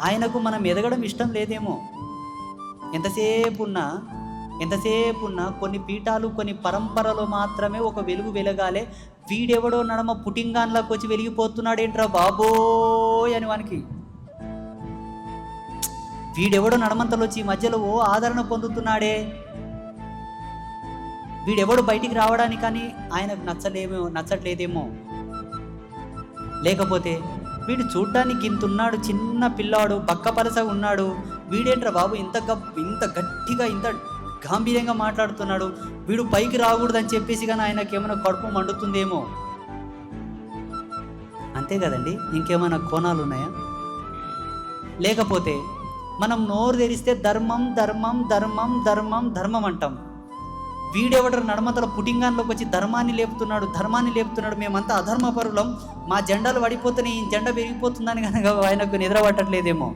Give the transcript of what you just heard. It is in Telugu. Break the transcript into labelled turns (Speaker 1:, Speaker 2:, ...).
Speaker 1: ఆయనకు మనం ఎదగడం ఇష్టం లేదేమో. ఎంతసేపు ఉన్నా ఎంతసేపు ఉన్నా కొన్ని పీఠాలు కొన్ని పరంపరలో మాత్రమే ఒక వెలుగు వెలగాలే. వీడెవడో నడమ పుటింగాన్లోకి వచ్చి వెలిగిపోతున్నాడేంట్రా బాబోయ్ అని వానికి వీడెవడో నడమంతలో వచ్చి ఈ మధ్యలో ఓ ఆదరణ పొందుతున్నాడే. వీడెవడు బయటికి రావడానికి కానీ ఆయనకు నచ్చలేమో నచ్చట్లేదేమో. లేకపోతే వీడు చూడ్డానికి ఇంత ఉన్నాడు చిన్న పిల్లాడు బక్కపలసగా ఉన్నాడు. వీడేంట్రా బాబు ఇంత ఇంత గట్టిగా ఇంత గాంభీర్యంగా మాట్లాడుతున్నాడు? వీడు పైకి రాకూడదని చెప్పేసి కానీ ఆయనకి ఏమైనా కడుపు మండుతుందేమో? అంతే కదండి ఇంకేమైనా కోణాలు ఉన్నాయా లేకపోతే మనం నోరు తెరిస్తే ధర్మం ధర్మం ధర్మం ధర్మం ధర్మం అంటాం. వీడెవడరు నడమతల పుటింగాన్లోకి వచ్చి ధర్మాన్ని లేపుతున్నాడు ధర్మాన్ని లేపుతున్నాడు మేమంతా అధర్మపరులం మా జెండాలు పడిపోతున్నాయి ఈ జెండా పెరిగిపోతుందని కనుక ఆయనకు నిద్ర పట్టట్లేదేమో